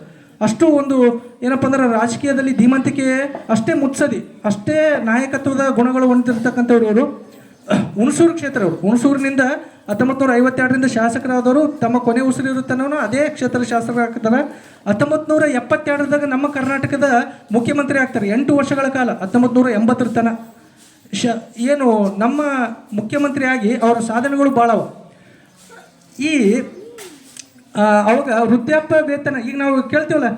ಅಷ್ಟು ಒಂದು ಏನಪ್ಪ ಅಂದ್ರೆ ರಾಜಕೀಯದಲ್ಲಿ ಧೀಮಂತಿಕೆ ಅಷ್ಟೇ ಮುತ್ಸದಿ ಅಷ್ಟೇ ನಾಯಕತ್ವದ ಗುಣಗಳು ಹೊಂದಿರತಕ್ಕಂಥವ್ರು ಇವರು. ಹುಣಸೂರು ಕ್ಷೇತ್ರ ಅವರು ಹುಣಸೂರಿನಿಂದ ಹತ್ತೊಂಬತ್ತು ನೂರ ಐವತ್ತೆರಡರಿಂದ ಶಾಸಕರಾದವರು ತಮ್ಮ ಕೊನೆ ಉಸಿರಿರುತ್ತಾನೋ ಅದೇ ಕ್ಷೇತ್ರ ಶಾಸಕರಾಗ್ತಾರೆ ಹತ್ತೊಂಬತ್ತು ನೂರ ಎಪ್ಪತ್ತೆರಡರಾಗ ನಮ್ಮ ಕರ್ನಾಟಕದ ಮುಖ್ಯಮಂತ್ರಿ ಆಗ್ತಾರೆ. ಎಂಟು ವರ್ಷಗಳ ಕಾಲ ಹತ್ತೊಂಬತ್ತು ನೂರ ಎಂಬತ್ತರ ತನ. ಶ, ಏನು ನಮ್ಮ ಮುಖ್ಯಮಂತ್ರಿಯಾಗಿ ಅವರ ಸಾಧನೆಗಳು ಭಾಳವ ಈ ಅವಾಗ ವೃದ್ಧಾಪ್ಯ ವೇತನ, ಈಗ ನಾವು ಕೇಳ್ತೇವಲ್ಲ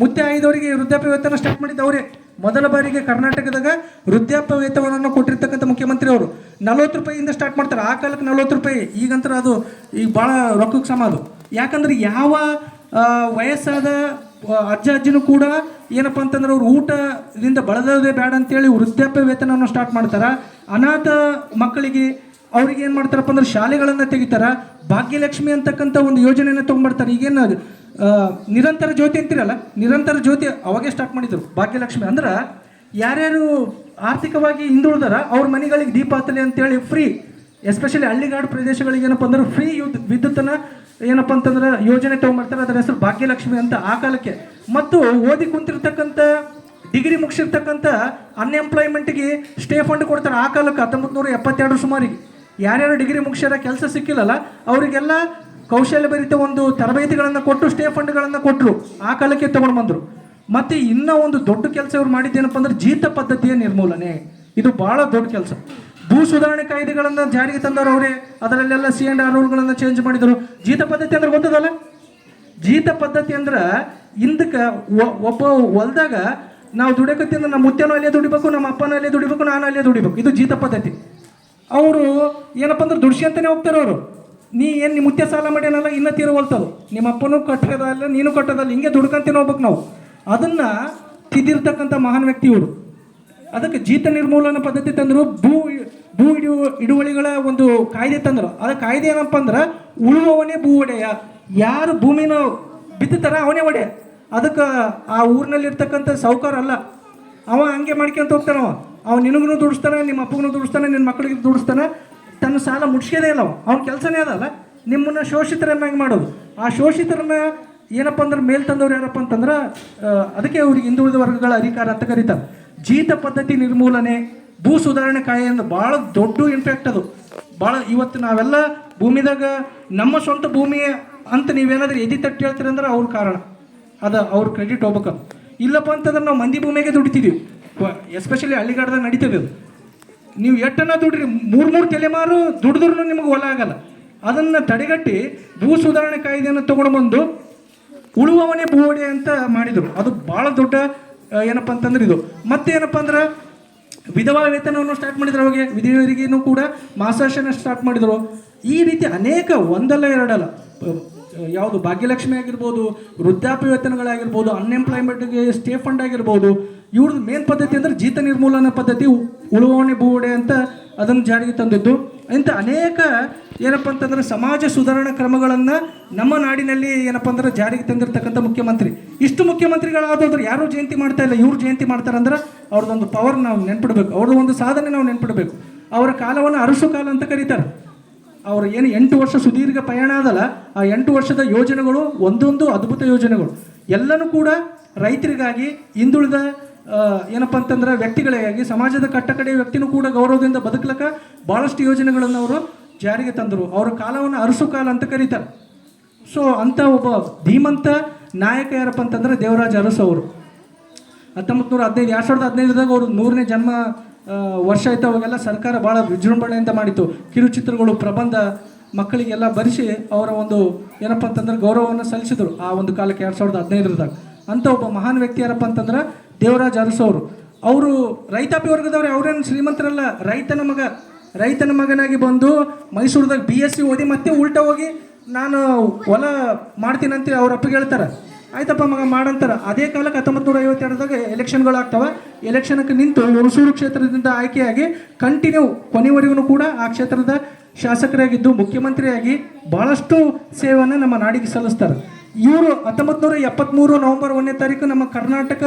ಮುತ್ತೆ ಆಯ್ದವರಿಗೆ ವೃದ್ಧಾಪ್ಯ ವೇತನ ಸ್ಟಾರ್ಟ್ ಮಾಡಿದ್ದು ಅವರೇ. ಮೊದಲ ಬಾರಿಗೆ ಕರ್ನಾಟಕದಾಗ ವೃದ್ಧಾಪ್ಯ ವೇತನವನ್ನು ಕೊಟ್ಟಿರ್ತಕ್ಕಂಥ ಮುಖ್ಯಮಂತ್ರಿ ಅವರು. ನಲ್ವತ್ತು ರೂಪಾಯಿಯಿಂದ ಸ್ಟಾರ್ಟ್ ಮಾಡ್ತಾರೆ. ಆ ಕಾಲಕ್ಕೆ ನಲ್ವತ್ತು ರೂಪಾಯಿ. ಈಗಂತರ ಅದು ಈಗ ಭಾಳ ರೊಕ್ಕಕ್ಕೆ ಸಮ ಅದು. ಯಾಕಂದ್ರೆ ಯಾವ ವಯಸ್ಸಾದ ಅಜ್ಜ ಅಜ್ಜಿನೂ ಕೂಡ ಏನಪ್ಪ ಅಂತಂದ್ರೆ ಅವ್ರು ಊಟದಿಂದ ಬಳದೋದೇ ಬೇಡ ಅಂತೇಳಿ ವೃದ್ಧಾಪ್ಯ ವೇತನವನ್ನು ಸ್ಟಾರ್ಟ್ ಮಾಡ್ತಾರೆ. ಅನಾಥ ಮಕ್ಕಳಿಗೆ ಅವ್ರಿಗೆ ಏನು ಮಾಡ್ತಾರಪ್ಪ ಅಂದ್ರೆ ಶಾಲೆಗಳನ್ನು ತೆಗಿತಾರ, ಭಾಗ್ಯಲಕ್ಷ್ಮಿ ಅಂತಕ್ಕಂಥ ಒಂದು ಯೋಜನೆಯನ್ನು ತೊಗೊಂಡ್ಬರ್ತಾರೆ. ಈಗೇನು ನಿರಂತರ ಜ್ಯೋತಿ ಅಂತೀರಲ್ಲ, ನಿರಂತರ ಜ್ಯೋತಿ ಅವಾಗೇ ಸ್ಟಾರ್ಟ್ ಮಾಡಿದ್ರು ಭಾಗ್ಯಲಕ್ಷ್ಮಿ. ಅಂದ್ರೆ ಯಾರ್ಯಾರು ಆರ್ಥಿಕವಾಗಿ ಹಿಂದುಳಿದಾರ, ಅವ್ರ ಮನೆಗಳಿಗೆ ದೀಪ ಹತ್ತಲಿ ಅಂತೇಳಿ ಫ್ರೀ ಎಸ್ಪೆಷಲಿ ಹಳ್ಳಿಗಾಡು ಪ್ರದೇಶಗಳಿಗೆ ಏನಪ್ಪ ಅಂದ್ರೆ ಫ್ರೀ ಯುದ್ ವಿದ್ಯುತ್ತನ್ನು ಏನಪ್ಪ ಅಂತಂದ್ರೆ ಯೋಜನೆ ತೊಗೊಂಡ್ಬರ್ತಾರೆ. ಅದರ ಹೆಸರು ಭಾಗ್ಯಲಕ್ಷ್ಮಿ ಅಂತ ಆ ಕಾಲಕ್ಕೆ. ಮತ್ತು ಓದಿ ಕುಂತಿರ್ತಕ್ಕಂಥ, ಡಿಗ್ರಿ ಮುಗಿಸಿರ್ತಕ್ಕಂಥ ಅನ್ಎಂಪ್ಲಾಯ್ಮೆಂಟ್ಗೆ ಸ್ಟೇ ಫಂಡ್ ಕೊಡ್ತಾರೆ ಆ ಕಾಲಕ್ಕೆ ಹತ್ತೊಂಬತ್ತು ನೂರ ಎಪ್ಪತ್ತೆರಡು ಸುಮಾರಿಗೆ. ಯಾರ್ಯಾರು ಡಿಗ್ರಿ ಮುಗಿಸ್ಯಾರ ಕೆಲಸ ಸಿಕ್ಕಿಲ್ಲಲ್ಲ, ಅವರಿಗೆಲ್ಲ ಕೌಶಲ್ಯ ಭರಿತ ಒಂದು ತರಬೇತಿಗಳನ್ನು ಕೊಟ್ಟು ಸ್ಟೇ ಫಂಡ್ಗಳನ್ನು ಕೊಟ್ಟರು ಆ ಕಾಲಕ್ಕೆ ತಗೊಂಡು ಬಂದರು. ಮತ್ತು ಇನ್ನೂ ಒಂದು ದೊಡ್ಡ ಕೆಲಸ ಇವ್ರು ಮಾಡಿದ್ದೇನಪ್ಪ ಅಂದ್ರೆ ಜೀತ ಪದ್ಧತಿಯ ನಿರ್ಮೂಲನೆ. ಇದು ಭಾಳ ದೊಡ್ಡ ಕೆಲಸ. ಭೂ ಸುಧಾರಣೆ ಕಾಯ್ದೆಗಳನ್ನು ಜಾರಿಗೆ ತಂದವರು ಅವರೇ, ಅದರಲ್ಲೆಲ್ಲ ಸಿ ಆ್ಯಂಡ್ ಆರ್ ರೂಲ್ಗಳನ್ನು ಚೇಂಜ್ ಮಾಡಿದರು. ಜೀತ ಪದ್ಧತಿ ಅಂದ್ರೆ ಗೊತ್ತದಲ್ಲ? ಜೀತ ಪದ್ಧತಿ ಅಂದ್ರೆ ಹಿಂದಕ್ಕೆ ಒಬ್ಬ ಹೊಲ್ದಾಗ ನಾವು ದುಡಿಯಕತ್ತಿಂದ ನಮ್ಮ ಮುತ್ಯನೂ ಅಲ್ಲೇ ದುಡಿಬೇಕು, ನಮ್ಮ ಅಪ್ಪನೂ ಅಲ್ಲೇ ದುಡಿಬೇಕು, ನಾನು ಅಲ್ಲೇ ದುಡಿಬೇಕು. ಇದು ಜೀತ ಪದ್ಧತಿ. ಅವರು ಏನಪ್ಪ ಅಂದ್ರೆ ದುಡ್ಸ್ಕೊಂತಾನೆ ಹೋಗ್ತಾರೆ ಅವರು. ನೀ ಏನು ನಿಮ್ಮ ಮುತ್ಯ ಸಾಲ ಮಾಡ್ಯಾನಲ್ಲ, ಇನ್ನೂ ತೀರವಲ್ತದು ನಿಮ್ಮ ಅಪ್ಪನೂ ಕಟ್ಟೋದಲ್ಲ ನೀನು ಕಟ್ಟೋದಲ್ಲ ಹಿಂಗೆ ದುಡ್ಕಂತೇನೆ ಹೋಗ್ಬೇಕು ನಾವು. ಅದನ್ನು ತಿದ್ದಿರ್ತಕ್ಕಂಥ ಮಹಾನ್ ವ್ಯಕ್ತಿ ಇವರು. ಅದಕ್ಕೆ ಜೀತ ನಿರ್ಮೂಲನ ಪದ್ಧತಿ ತಂದರು, ಭೂ ಭೂ ಹಿಡಿಯು ಹಿಡುವಳಿಗಳ ಒಂದು ಕಾಯ್ದೆ ತಂದರು. ಅದ ಕಾಯ್ದೆ ಏನಪ್ಪ ಅಂದ್ರೆ, ಉಳುವವನೇ ಭೂ ಒಡೆಯ. ಯಾರು ಭೂಮಿನ ಬಿತ್ತಾರ ಅವನೇ ಒಡೆಯ. ಅದಕ್ಕೆ ಆ ಊರಿನಲ್ಲಿರ್ತಕ್ಕಂಥ ಸಾವುಕಾರ ಅಲ್ಲ. ಅವ ಹಂಗೆ ಮಾಡ್ಕೊಂತ ಹೋಗ್ತಾನವ. ಅವ ನಿನಗೂ ದುಡಿಸ್ತಾನೆ ನಿಮ್ಮ ಅಪ್ಪಗೂ ದುಡಿಸ್ತಾನೆ ನಿನ್ನ ಮಕ್ಕಳಿಗೆ ದುಡಿಸ್ತಾನೆ. ತನ್ನ ಸಾಲ ಮುಟ್ಸ್ಕೋದೇ ಇಲ್ಲ ಅವ. ಅವ್ನ ಕೆಲಸನೇ ಅದಲ್ಲ ನಿಮ್ಮನ್ನ ಶೋಷಿತರನ್ನಾಗಿ ಮಾಡೋದು? ಆ ಶೋಷಿತರನ್ನ ಏನಪ್ಪ ಅಂದ್ರೆ ಮೇಲ್ ತಂದವ್ರು ಯಾರಪ್ಪ ಅಂತಂದ್ರೆ ಅದಕ್ಕೆ ಅವ್ರಿಗೆ ಹಿಂದುಳಿದ ವರ್ಗಗಳ ಅಧಿಕಾರ ಅಂತ ಕರೀತಾರೆ. ಜೀತ ಪದ್ಧತಿ ನಿರ್ಮೂಲನೆ, ಭೂ ಸುಧಾರಣೆ ಕಾಯ್ದೆ ಅಂದ್ರೆ ಭಾಳ ದೊಡ್ಡ ಇಂಪ್ಯಾಕ್ಟ್ ಅದು. ಭಾಳ ಇವತ್ತು ನಾವೆಲ್ಲ ಭೂಮಿದಾಗ ನಮ್ಮ ಸ್ವಂತ ಭೂಮಿ ಅಂತ ನೀವೇನಾದ್ರೂ ಎದಿ ತಟ್ಟಿ ಹೇಳ್ತೀರಂದ್ರೆ ಅವ್ರ ಕಾರಣ. ಅದ ಅವ್ರ ಕ್ರೆಡಿಟ್ ಹೋಗ್ಬೇಕು ಇಲ್ಲಪ್ಪ ಅಂತಂದ್ರೆ ನಾವು ಮಂದಿ ಭೂಮಿಗೆ ದುಡಿತಿದ್ದೀವಿ ಎಸ್ಪೆಷಲಿ ಹಳ್ಳಿಗಾಡ್ದಾಗ ನಡೀತದೆ ಅದು. ನೀವು ಎಟ್ಟನ್ನ ದುಡ್ರಿ, ಮೂರು ಮೂರು ತಲೆಮಾರು ದುಡಿದ್ರೂ ನಿಮಗೆ ಹೊಲ ಆಗಲ್ಲ. ಅದನ್ನು ತಡೆಗಟ್ಟಿ ಭೂ ಸುಧಾರಣೆ ಕಾಯ್ದೆಯನ್ನು ತೊಗೊಂಡು ಬಂದು ಉಳುವವನೇ ಭೂವಡೆ ಅಂತ ಮಾಡಿದರು. ಅದು ಭಾಳ ದೊಡ್ಡ ಏನಪ್ಪ ಅಂತಂದ್ರೆ ಇದು. ಮತ್ತೇನಪ್ಪ ಅಂದ್ರೆ, ವಿಧವಾ ವೇತನವನ್ನು ಸ್ಟಾರ್ಟ್ ಮಾಡಿದ್ರು ಅವಾಗೆ ವಿಧವೆಯರಿಗೂ ಕೂಡ ಮಾಸಾಶನ ಸ್ಟಾರ್ಟ್ ಮಾಡಿದರು. ಈ ರೀತಿ ಅನೇಕ ಒಂದಲ್ಲ ಎರಡಲ್ಲ. ಯಾವುದು ಭಾಗ್ಯಲಕ್ಷ್ಮಿ ಆಗಿರ್ಬೋದು ವೃದ್ಧಾಪ್ಯ ವೇತನಗಳಾಗಿರ್ಬೋದು ಅನ್ಎಂಪ್ಲಾಯ್ಮೆಂಟ್ಗೆ ಸ್ಟೇ ಫಂಡ್ ಆಗಿರ್ಬೋದು ಇವ್ರದ್ದು ಮೇನ್ ಪದ್ಧತಿ ಅಂದ್ರೆ ಜೀತ ನಿರ್ಮೂಲನಾ ಪದ್ಧತಿ ಉಳುವಣೆ ಬೂಡೆ ಅಂತ ಅದನ್ನು ಜಾರಿಗೆ ತಂದಿದ್ದು. ಇಂಥ ಅನೇಕ ಏನಪ್ಪ ಅಂತಂದ್ರೆ ಸಮಾಜ ಸುಧಾರಣಾ ಕ್ರಮಗಳನ್ನು ನಮ್ಮ ನಾಡಿನಲ್ಲಿ ಏನಪ್ಪ ಅಂದ್ರೆ ಜಾರಿಗೆ ತಂದಿರತಕ್ಕಂಥ ಮುಖ್ಯಮಂತ್ರಿ. ಇಷ್ಟು ಮುಖ್ಯಮಂತ್ರಿಗಳಾದವ್ರು ಯಾರೂ ಜಯಂತಿ ಮಾಡ್ತಾ ಇಲ್ಲ, ಇವ್ರು ಜಯಂತಿ ಮಾಡ್ತಾರಂದ್ರೆ ಅವ್ರದ್ದೊಂದು ಪವರ್ ನಾವು ನೆನ್ಪಿಡ್ಬೇಕು. ಅವ್ರದ್ದು ಒಂದು ಸಾಧನೆ ನಾವು ನೆನ್ಪಿಡ್ಬೇಕು. ಅವರ ಕಾಲವನ್ನು ಅರಸು ಕಾಲ ಅಂತ ಕರೀತಾರೆ. ಅವ್ರ ಏನು ಎಂಟು ವರ್ಷ ಸುದೀರ್ಘ ಪಯಣ ಅದಲ್ಲ, ಆ ಎಂಟು ವರ್ಷದ ಯೋಜನೆಗಳು ಒಂದೊಂದು ಅದ್ಭುತ ಯೋಜನೆಗಳು. ಎಲ್ಲನೂ ಕೂಡ ರೈತರಿಗಾಗಿ ಹಿಂದುಳಿದ ಏನಪ್ಪ ಅಂತಂದ್ರೆ ವ್ಯಕ್ತಿಗಳಿಗಾಗಿ, ಸಮಾಜದ ಕಟ್ಟಕಡೆ ವ್ಯಕ್ತಿನೂ ಕೂಡ ಗೌರವದಿಂದ ಬದುಕಲಕ್ಕ ಭಾಳಷ್ಟು ಯೋಜನೆಗಳನ್ನು ಅವರು ಜಾರಿಗೆ ತಂದರು. ಅವರ ಕಾಲವನ್ನು ಅರಸು ಕಾಲ ಅಂತ ಕರೀತಾರೆ. ಸೊ ಅಂಥ ಒಬ್ಬ ಧೀಮಂತ ನಾಯಕ ಯಾರಪ್ಪ ಅಂತಂದ್ರೆ ದೇವರಾಜ ಅರಸು ಅವರು. ಹತ್ತೊಂಬತ್ತು ನೂರ ಹದಿನೈದು, ಎರಡು ಸಾವಿರದ ಹದಿನೈದರಾಗ ಅವರು ನೂರನೇ ಜನ್ಮ ವರ್ಷ ಆಯ್ತು ಅವಾಗೆಲ್ಲ ಸರ್ಕಾರ ಭಾಳ ವಿಜೃಂಭಣೆಯಿಂದ ಮಾಡಿತ್ತು. ಕಿರುಚಿತ್ರಗಳು, ಪ್ರಬಂಧ ಮಕ್ಕಳಿಗೆಲ್ಲ ಬರೆಸಿ ಅವರ ಒಂದು ಏನಪ್ಪ ಅಂತಂದ್ರೆ ಗೌರವವನ್ನು ಸಲ್ಲಿಸಿದರು ಆ ಒಂದು ಕಾಲಕ್ಕೆ ಎರಡು ಸಾವಿರದ ಹದಿನೈದರದಾಗ. ಅಂತ ಒಬ್ಬ ಮಹಾನ್ ವ್ಯಕ್ತಿ ಯಾರಪ್ಪ ಅಂತಂದ್ರೆ ದೇವರಾಜ್ ಅರಸವರು ಅವರು. ಅವರು ರೈತಾಪಿ ವರ್ಗದವ್ರು, ಅವ್ರೇನು ಶ್ರೀಮಂತರಲ್ಲ, ರೈತನ ಮಗ. ರೈತನ ಮಗನಾಗಿ ಬಂದು ಮೈಸೂರದಾಗ ಬಿ ಎಸ್ ಸಿ ಓದಿ ಮತ್ತೆ ಉಲ್ಟ ಹೋಗಿ ನಾನು ಹೊಲ ಮಾಡ್ತೀನಂತ ಅವ್ರ ಅಪ್ಪಗೆ ಹೇಳ್ತಾರೆ. ಆಯ್ತಪ್ಪ ಮಗ, ಮಾಡಂತಾರ. ಅದೇ ಕಾಲಕ್ಕೆ ಹತ್ತೊಂಬತ್ತು ನೂರ ಐವತ್ತೆರಡದಾಗ ಎಲೆಕ್ಷನ್ಗಳು ಆಗ್ತಾವ ಎಲೆಕ್ಷನ್ಗೆ ನಿಂತು ಹುಣಸೂರು ಕ್ಷೇತ್ರದಿಂದ ಆಯ್ಕೆಯಾಗಿ ಕಂಟಿನ್ಯೂ ಕೊನೆವರೆಗೂ ಕೂಡ ಆ ಕ್ಷೇತ್ರದ ಶಾಸಕರಾಗಿದ್ದು, ಮುಖ್ಯಮಂತ್ರಿಯಾಗಿ ಬಹಳಷ್ಟು ಸೇವೆಯನ್ನು ನಮ್ಮ ನಾಡಿಗೆ ಸಲ್ಲಿಸ್ತಾರೆ. ಇವರು ಹತ್ತೊಂಬತ್ತು ನೂರ ಎಪ್ಪತ್ತ್ಮೂರು ನವೆಂಬರ್ ಒಂದನೇ ತಾರೀಕು ನಮ್ಮ ಕರ್ನಾಟಕ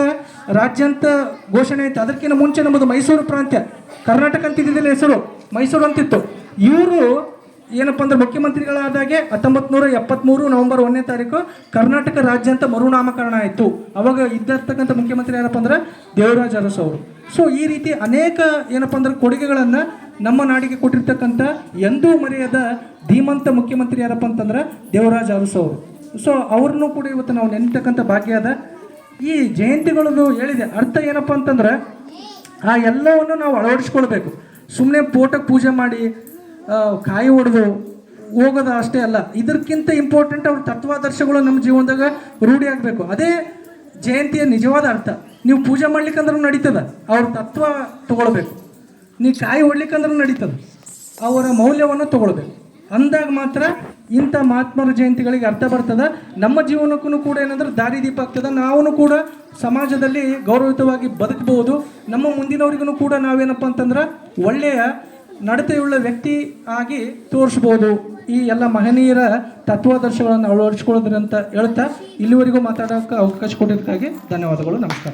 ರಾಜ್ಯಾಂತ ಘೋಷಣೆ ಆಯಿತು. ಅದಕ್ಕಿಂತ ಮುಂಚೆ ನಮ್ಮದು ಮೈಸೂರು ಪ್ರಾಂತ್ಯ. ಕರ್ನಾಟಕ ಅಂತಿದ್ದಿಲ್ಲ ಹೆಸರು. ಮೈಸೂರು ಅಂತಿತ್ತು. ಇವರು ಏನಪ್ಪ ಅಂದ್ರೆ ಮುಖ್ಯಮಂತ್ರಿಗಳಾದಾಗೆ ಹತ್ತೊಂಬತ್ತು ನೂರ ಎಪ್ಪತ್ತ್ಮೂರು ನವೆಂಬರ್ ಒಂದನೇ ತಾರೀಕು ಕರ್ನಾಟಕ ರಾಜ್ಯ ಅಂತ ಮರುನಾಮಕರಣ ಆಯಿತು. ಅವಾಗ ಇದ್ದಿರ್ತಕ್ಕಂಥ ಮುಖ್ಯಮಂತ್ರಿ ಏನಪ್ಪ ಅಂದ್ರೆ ದೇವರಾಜ ಅರಸು ಅವರು. ಸೊ ಈ ರೀತಿ ಅನೇಕ ಏನಪ್ಪ ಅಂದ್ರೆ ಕೊಡುಗೆಗಳನ್ನು ನಮ್ಮ ನಾಡಿಗೆ ಕೊಟ್ಟಿರ್ತಕ್ಕಂಥ ಎಂದೂ ಮರೆಯದ ಧೀಮಂತ ಮುಖ್ಯಮಂತ್ರಿ ಯಾರಪ್ಪ ಅಂತಂದ್ರೆ ದೇವರಾಜ ಅರಸು ಅವರು. ಸೊ ಅವ್ರನ್ನೂ ಕೂಡ ಇವತ್ತು ನಾವು ನೆನತಕ್ಕಂಥ ಭಾಗ್ಯ ಅದ. ಈ ಜಯಂತಿಗಳದ್ದು ಹೇಳಿದೆ, ಅರ್ಥ ಏನಪ್ಪ ಅಂತಂದ್ರೆ ಆ ಎಲ್ಲವನ್ನು ನಾವು ಅಳವಡಿಸ್ಕೊಳ್ಬೇಕು. ಸುಮ್ಮನೆ ಪೋಟಕ್ಕೆ ಪೂಜೆ ಮಾಡಿ ಕಾಯಿ ಹೊಡೆದು ಹೋಗೋದು ಅಷ್ಟೇ ಅಲ್ಲ, ಇದಕ್ಕಿಂತ ಇಂಪಾರ್ಟೆಂಟ್ ಅವ್ರ ತತ್ವಾದರ್ಶಗಳು ನಮ್ಮ ಜೀವನದಾಗ ರೂಢಿ ಆಗಬೇಕು. ಅದೇ ಜಯಂತಿಯ ನಿಜವಾದ ಅರ್ಥ. ನೀವು ಪೂಜೆ ಮಾಡ್ಲಿಕ್ಕಂದ್ರೂ ನಡೀತದ, ಅವ್ರ ತತ್ವ ತಗೊಳ್ಬೇಕು. ನೀವು ಕಾಯಿ ಹೊಡ್ಲಿಕ್ಕಂದ್ರೂ ನಡೀತದ, ಅವರ ಮೌಲ್ಯವನ್ನು ತಗೊಳ್ಬೇಕು. ಅಂದಾಗ ಮಾತ್ರ ಇಂಥ ಮಹಾತ್ಮರ ಜಯಂತಿಗಳಿಗೆ ಅರ್ಥ ಬರ್ತದ. ನಮ್ಮ ಜೀವನಕ್ಕೂ ಕೂಡ ಏನಂದ್ರೆ ದಾರಿದೀಪ ಆಗ್ತದೆ. ನಾವು ಕೂಡ ಸಮಾಜದಲ್ಲಿ ಗೌರವಯುತವಾಗಿ ಬದುಕಬಹುದು ನಮ್ಮ ಮುಂದಿನವರಿಗೂ ಕೂಡ ನಾವೇನಪ್ಪ ಅಂತಂದ್ರೆ ಒಳ್ಳೆಯ ನಡತೆಯುಳ್ಳ ವ್ಯಕ್ತಿ ಆಗಿ ತೋರಿಸ್ಬೋದು. ಈ ಎಲ್ಲ ಮಹನೀಯರ ತತ್ವಾದರ್ಶಗಳನ್ನು ಅಳವಡಿಸ್ಕೊಳ್ಳೋದ್ರಂತ ಹೇಳ್ತಾ ಇಲ್ಲಿವರೆಗೂ ಮಾತಾಡೋಕ್ಕೆ ಅವಕಾಶ ಕೊಟ್ಟಿದ್ದಕ್ಕಾಗಿ ಧನ್ಯವಾದಗಳು. ನಮಸ್ಕಾರ.